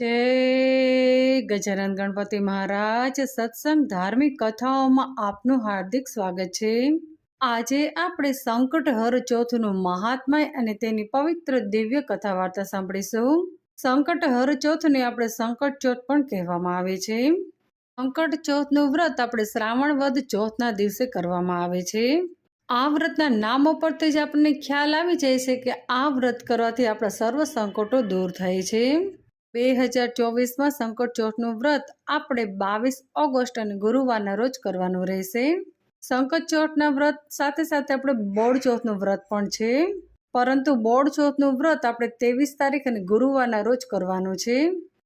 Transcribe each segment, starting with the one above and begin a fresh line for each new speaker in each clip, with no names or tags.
જય ગજાનંદ ગણપતિ મહારાજ. સત્સંગ ધાર્મિક કથાઓમાં આપનું હાર્દિક સ્વાગત છે. આજે આપણે સંકટ હર ચોથનું મહાત્મય અને તેની પવિત્ર દિવ્ય કથા વાર્તા સાંભળીશું. સંકટ હર ચોથને આપણે સંકટ ચોથ પણ કહેવામાં આવે છે. સંકટ ચોથનું વ્રત આપણે શ્રાવણ વદ ચોથના દિવસે કરવામાં આવે છે. આ વ્રતના નામ ઉપરથી જ આપણને ખ્યાલ આવી જાય છે કે આ વ્રત કરવાથી આપણા સર્વ સંકટો દૂર થાય છે. બે હજાર ચોવીસમાં સંકટ ચોથનું વ્રત આપણે બાવીસ ઓગસ્ટ અને ગુરુવારના રોજ કરવાનું રહેશે. સંકટ ચોથના વ્રત સાથે સાથે આપણે બોડ ચોથનું વ્રત પણ છે. પરંતુ બોડ ચોથનું વ્રત આપણે ત્રેવીસ તારીખ અને ગુરુવારના રોજ કરવાનું છે.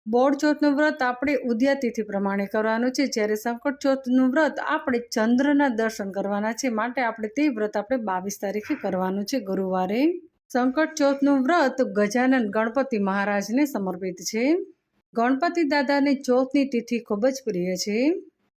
બોડ ચોથનું વ્રત આપણે ઉદ્યા તિથિ પ્રમાણે કરવાનું છે. જ્યારે સંકટ ચોથનું વ્રત આપણે ચંદ્રના દર્શન કરવાના છે. માટે આપણે તે વ્રત આપણે બાવીસ તારીખે કરવાનું છે ગુરુવારે. સંકટ ચોથનું વ્રત ગજાનન ગણપતિ મહારાજને સમર્પિત છે. ગણપતિ દાદાને ચોથની તિથિ ખૂબ જ પ્રિય છે.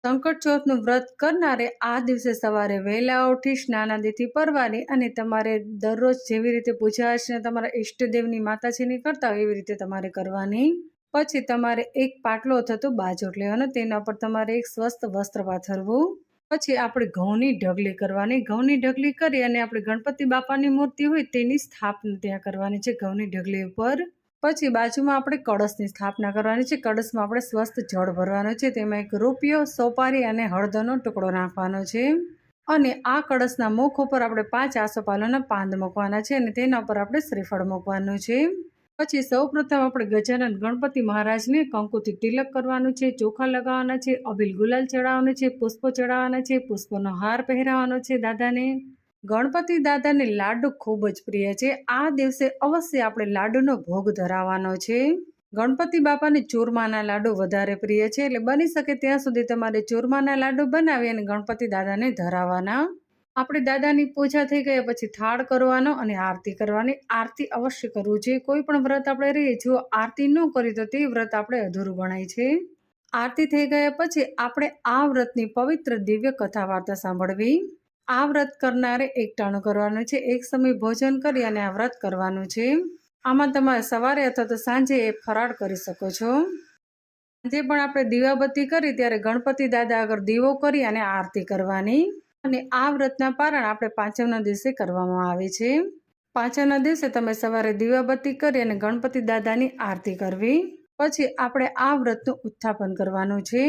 સંકટ ચોથનું વ્રત કરનારે આ દિવસે સવારે વહેલા ઉઠી સ્નાનાદિથી પરવાની અને તમારે દરરોજ જેવી રીતે પૂજા અર્ચના તમારા ઈષ્ટદેવની માતાજીની કરતા હોય એવી રીતે તમારે કરવાની. પછી તમારે એક પાટલો થતો બાજોટ લેવાનો, તેના પર તમારે એક સ્વસ્થ વસ્ત્ર પાથરવું. પછી આપણે ઘઉંની ઢગલી કરવાની. ઘઉંની ઢગલી કરી અને આપણે ગણપતિ બાપાની મૂર્તિ હોય તેની સ્થાપના ત્યાં કરવાની છે ઘઉંની ઢગલી ઉપર. પછી બાજુમાં આપણે કળશની સ્થાપના કરવાની છે. કળશમાં આપણે સ્વસ્થ જળ ભરવાનું છે. તેમાં એક રૂપિયો, સોપારી અને હળદરનો ટુકડો નાખવાનો છે. અને આ કળશના મુખ ઉપર આપણે પાંચ આસોપાલવના પાંદ મૂકવાના છે અને તેના ઉપર આપણે શ્રીફળ મૂકવાનું છે. પછી સૌપ્રથમ આપણે ગજાનન ગણપતિ મહારાજને કંકુથી તિલક કરવાનું છે, ચોખા લગાવવાના છે અભિલ ગુલાલ ચડાવવાનું છે, પુષ્પો ચડાવવાના છે, પુષ્પોનો હાર પહેરાવાનો છે દાદાને. ગણપતિ દાદાને લાડુ ખૂબ જ પ્રિય છે. આ દિવસે અવશ્ય આપણે લાડુનો ભોગ ધરાવવાનો છે. ગણપતિ બાપાને ચૂરમાના લાડુ વધારે પ્રિય છે. એટલે બની શકે ત્યાં સુધી તમારે ચૂરમાના લાડુ બનાવી અને ગણપતિ દાદાને ધરાવવાના. આપણે દાદાની પૂજા થઈ ગયા પછી થાળ કરવાનો અને આરતી કરવાની. આરતી અવશ્ય કરવું જોઈએ. કોઈ પણ વ્રત આપણે રહીએ, જો આરતી ન કરી તો તે વ્રત આપણે અધૂરું ગણાય છે. આરતી થઈ ગયા પછી આપણે આ વ્રતની પવિત્ર દિવ્ય કથા વાર્તા સાંભળવી. આ વ્રત કરનારે એકટાણું કરવાનું છે. એક સમય ભોજન કરી અને આ વ્રત કરવાનું છે. આમાં તમારે સવારે અથવા તો સાંજે એ ફરાળ કરી શકો છો. સાંજે પણ આપણે દીવાબત્તી કરી, ત્યારે ગણપતિ દાદા આગળ દીવો કરી અને આરતી કરવાની. અને આ વ્રતના પારણ આપણે પાંચમના દિવસે કરવામાં આવે છે. પાંચમના દિવસે તમે સવારે દીવાબત્તી કરી અને ગણપતિ દાદાની આરતી કરવી. પછી આપણે આ વ્રતનું ઉત્થાપન કરવાનું છે.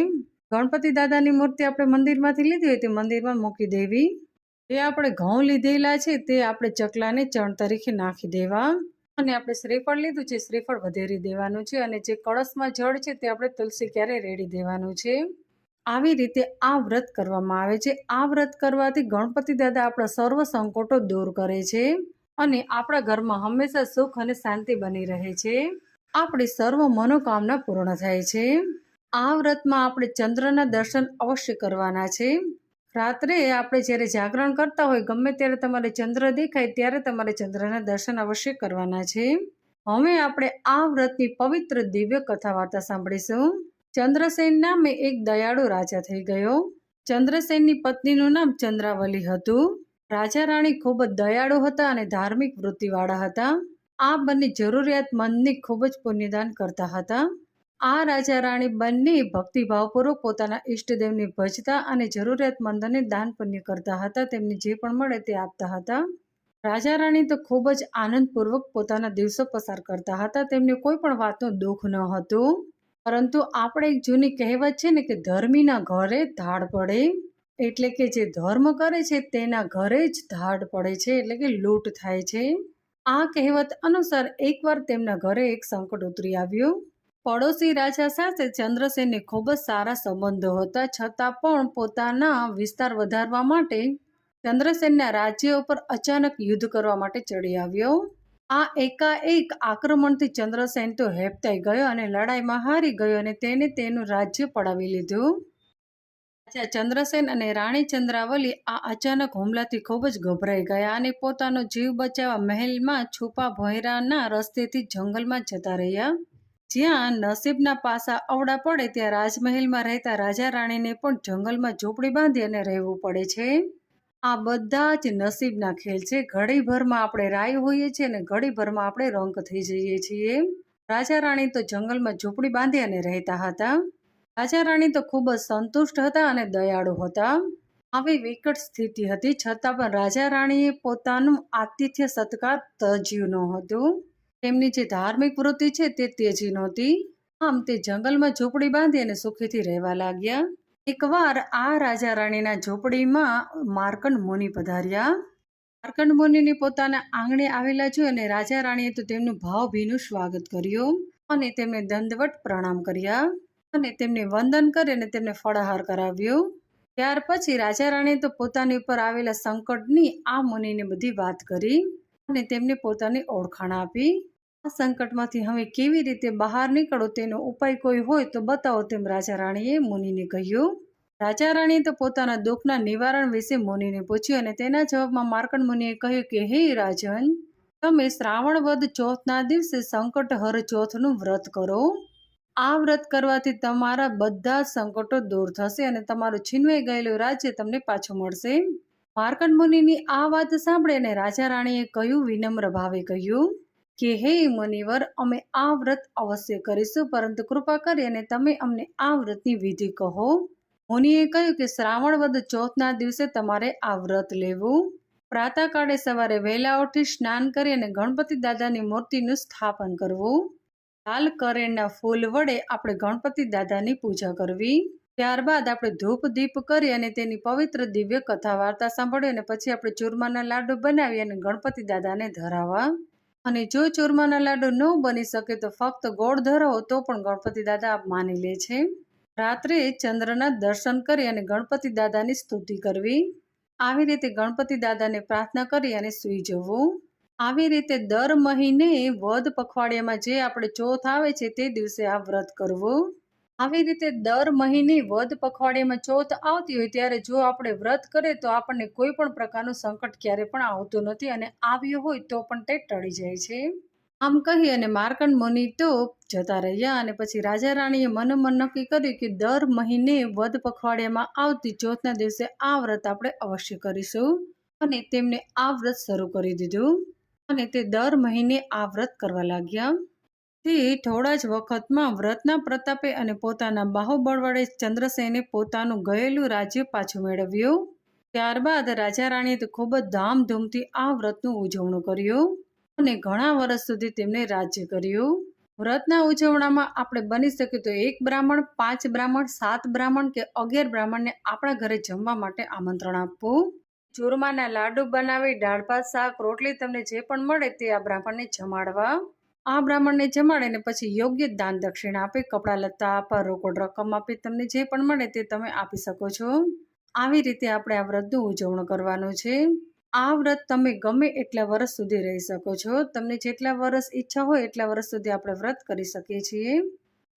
ગણપતિ દાદાની મૂર્તિ આપણે મંદિરમાંથી લીધી હોય તે મંદિરમાં મૂકી દેવી. જે આપણે ઘઉં લીધેલા છે તે આપણે ચકલાને ચણ તરીકે નાખી દેવા. અને આપણે શ્રીફળ લીધું છે, શ્રીફળ વધેરી દેવાનું છે અને જે કળશમાં જળ છે તે આપણે તુલસી ક્યારે રેડી દેવાનું છે. આવી રીતે આ વ્રત કરવામાં આવે છે. આ વ્રત કરવાથી ગણપતિ દાદા આપણા સર્વ સંકોટો દૂર કરે છે અને આપણા ઘરમાં હંમેશા સુખ અને શાંતિ બની રહે છે. આપણી સર્વ મનોકામના પૂર્ણ થાય છે. આ વ્રતમાં આપણે ચંદ્રના દર્શન અવશ્ય કરવાના છે. રાત્રે આપણે જ્યારે જાગરણ કરતા હોય, ગમે ત્યારે તમારે ચંદ્ર દેખાય, ત્યારે તમારે ચંદ્રના દર્શન અવશ્ય કરવાના છે. હવે આપણે આ વ્રતની પવિત્ર દિવ્ય કથા વાર્તા સાંભળીશું. ચંદ્રસેન નામે એક દયાળુ રાજા થઈ ગયો. ચંદ્રસેનની પત્નીનું નામ ચંદ્રાવલી હતું. રાજા રાણી ખૂબ જ દયાળુ હતા અને ધાર્મિક વૃત્તિવાળા હતા. આ બંને જરૂરિયાતમંદની ખૂબ જ પુણ્યદાન કરતા હતા. આ રાજા રાણી બંને ભક્તિભાવપૂર્વક પોતાના ઈષ્ટદેવને ભજતા અને જરૂરિયાતમંદને દાન પુણ્ય કરતા હતા, તેમને જે પણ મળે તે આપતા હતા. રાજા રાણી તો ખૂબ જ આનંદપૂર્વક પોતાના દિવસો પસાર કરતા હતા, તેમને કોઈ પણ વાતનું દુઃખ ન હતું. પરંતુ આપણે એક જૂની કહેવત છે ને કે ધર્મીના ઘરે ધાડ પડે, એટલે કે જે ધર્મ કરે છે તેના ઘરે જ ધાડ પડે છે, એટલે કે લૂંટ થાય છે. આ કહેવત અનુસાર એકવાર તેમના ઘરે એક સંકટ ઉતરી આવ્યું. પડોશી રાજા સાથે ચંદ્રસેનને ખૂબ જ સારા સંબંધો હતા, છતાં પણ પોતાના વિસ્તાર વધારવા માટે ચંદ્રસેનના રાજ્ય ઉપર અચાનક યુદ્ધ કરવા માટે ચડી આવ્યો. આ એકાએક આક્રમણથી ચંદ્રસેન તો હેપતાઈ ગયો અને લડાઈમાં હારી ગયો અને તેને તેનું રાજ્ય પડાવી લીધું. રાજા ચંદ્રસેન અને રાણી ચંદ્રાવલી આ અચાનક હુમલાથી ખૂબ જ ગભરાઈ ગયા અને પોતાનો જીવ બચાવવા મહેલમાં છુપા ભોયરાના રસ્તેથી જંગલમાં જતા રહ્યા. જ્યાં નસીબના પાસા અવડા પડે ત્યાં રાજમહેલમાં રહેતા રાજા રાણીને પણ જંગલમાં ઝૂંપડી બાંધી અને રહેવું પડે છે. આ બધા જ નસીબના ખેલ છે. ઘડીભરમાં આપણે રાય હોઈએ છીએ અને ઘડીભરમાં આપણે રંક થઈ જઈએ છીએ. રાજા રાણી તો જંગલમાં ઝૂંપડી બાંધી અને રહેતા હતા. રાજા રાણી તો ખૂબ જ સંતુષ્ટ હતા અને દયાળુ હતા. આવી વિકટ સ્થિતિ હતી, છતાં પણ રાજા રાણીએ પોતાનું આતિથ્ય સત્કાર તજ્યું ન હતું. તેમની જે ધાર્મિક વૃત્તિ છે તે તેજી નહોતી. આમ તે જંગલમાં ઝૂંપડી બાંધી અને સુખીથી રહેવા લાગ્યા. એકવાર આ રાજા રાણીના ઝૂંપડીમાં માર્કંડ મુનિ પધાર્યા. માર્કંડ મુનિને પોતાના આંગણે આવેલા જોઈ અને રાજા રાણીએ તો તેમનું ભાવભીનું સ્વાગત કર્યું અને તેમને દંડવટ પ્રણામ કર્યા અને તેમને વંદન કરી અને તેમને ફળાહાર કરાવ્યો. ત્યાર પછી રાજા રાણીએ તો પોતાની ઉપર આવેલા સંકટની આ મુનિને બધી વાત કરી અને તેમને પોતાની ઓળખાણ આપી. સંકટમાંથી હવે કેવી રીતે બહાર નીકળો તેનો ઉપાય કોઈ હોય તો બતાવો તેમ રાજા રાણીએ મુનિને કહ્યું. રાજા રાણીએ તો પોતાના દુઃખના નિવારણ વિશે મુનિને પૂછ્યું અને તેના જવાબમાં માર્કણ મુનિએ કહ્યું કે, હે રાજન, તમે શ્રાવણ વધ ચોથના દિવસે સંકટહર ચોથનું વ્રત કરો. આ વ્રત કરવાથી તમારા બધા સંકટો દૂર થશે અને તમારું છીનવાઈ ગયેલું રાજ્ય તમને પાછું મળશે. માર્કંડ મુનિની આ વાત સાંભળીને રાજા રાણીએ કહ્યું વિનમ્ર ભાવે કહ્યું કે, હે મુનિવર, અમે આ વ્રત અવશ્ય કરીશું, પરંતુ કૃપા કરી અને તમે અમને આ વ્રતની વિધિ કહો. મુનિએ કહ્યું કે, શ્રાવણ વદ ચોથના દિવસે તમારે આ વ્રત લેવું. પ્રાતઃકાળે સવારે વહેલા ઉઠી સ્નાન કરી અને ગણપતિ દાદાની મૂર્તિનું સ્થાપન કરવું. લાલ કરેણના ફૂલ વડે આપણે ગણપતિ દાદાની પૂજા કરવી. ત્યારબાદ આપણે ધૂપ દીપ કરી અને તેની પવિત્ર દિવ્ય કથા વાર્તા સાંભળી અને પછી આપણે ચૂરમાના લાડુ બનાવી અને ગણપતિ દાદાને ધરાવવા. અને જો ચૂરમાના લાડુ ન બની શકે તો ફક્ત ગોળ ધરાવો તો પણ ગણપતિ દાદા આપ માની લે છે. રાત્રે ચંદ્રના દર્શન કરી અને ગણપતિ દાદાની સ્તુતિ કરવી. આવી રીતે ગણપતિ દાદાને પ્રાર્થના કરી અને સૂઈ જવું. આવી રીતે દર મહિને વદ પખવાડિયામાં જે આપણે ચોથ આવે છે તે દિવસે આ વ્રત કરવું. આવી રીતે દર મહિને વદ પખવાડિયામાં ચોથ આવતી હોય ત્યારે જો આપણે વ્રત કરીએ તો આપણને કોઈ પણ પ્રકારનું સંકટ ક્યારે પણ આવતું નથી અને આવ્યું હોય તો પણ તે ટળી જાય છે. આમ કહી અને માર્કંડ મુનિ તો જતા રહ્યા અને પછી રાજા રાણીએ મનોમન નક્કી કર્યું કે દર મહિને વદ પખવાડિયામાં આવતી ચોથના દિવસે આ વ્રત આપણે અવશ્ય કરીશું. અને તેમને આ વ્રત શરૂ કરી દીધું. અને તે દર મહિને આ વ્રત કરવા લાગ્યા. તે થોડા જ વખતમાં વ્રતના પ્રતાપે અને પોતાના બાહુબળ વડે ચંદ્રસેને પોતાનું ગયેલું રાજ્ય પાછું મેળવ્યું. ત્યારબાદ રાજા રાણીએ ખૂબ જ ધામધૂમથી આ વ્રતનું ઉજવણું કર્યું અને ઘણા વર્ષ સુધી તેમને રાજ્ય કર્યું. વ્રતના ઉજવણામાં આપણે બની શકે તો એક બ્રાહ્મણ, પાંચ બ્રાહ્મણ, સાત બ્રાહ્મણ કે અગિયાર બ્રાહ્મણને આપણા ઘરે જમવા માટે આમંત્રણ આપવું. ચૂરમાના લાડુ બનાવી દાળ ભાત શાક, રોટલી તમને જે પણ મળે તે આ બ્રાહ્મણને જમાડવા. આ બ્રાહ્મણને જમાડીને પછી યોગ્ય દાન દક્ષિણા આપે, કપડાં લત્તા આપવા રોકડ રકમ આપે, તમને જે પણ મળે તે તમે આપી શકો છો. આવી રીતે આપણે આ વ્રતનું ઉજવણું કરવાનું છે. આ વ્રત તમે ગમે એટલા વર્ષ સુધી રહી શકો છો. તમને જેટલા વર્ષ ઈચ્છા હોય એટલા વર્ષ સુધી આપણે વ્રત કરી શકીએ છીએ.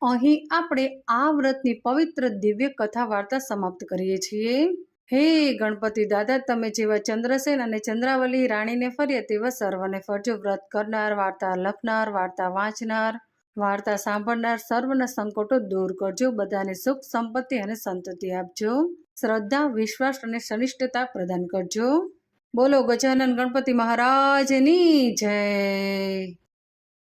અહીં આપણે આ વ્રતની પવિત્ર દિવ્ય કથા વાર્તા સમાપ્ત કરીએ છીએ. હે ગણપતિ દાદા, તમે જેવા ચંદ્રસેન અને ચંદ્રાવલી રાણીને ફર્યા તેવા સર્વને ફરજો. વ્રત કરનાર, વાર્તા લખનાર, વાર્તા વાંચનાર, વાર્તા સાંભળનાર સર્વના સંકટો દૂર કરજો. બધાને સુખ, સંપત્તિ અને સંતતિ આપજો. શ્રદ્ધા, વિશ્વાસ અને સનિષ્ઠતા પ્રદાન કરજો. બોલો ગજાનન ગણપતિ મહારાજની જય.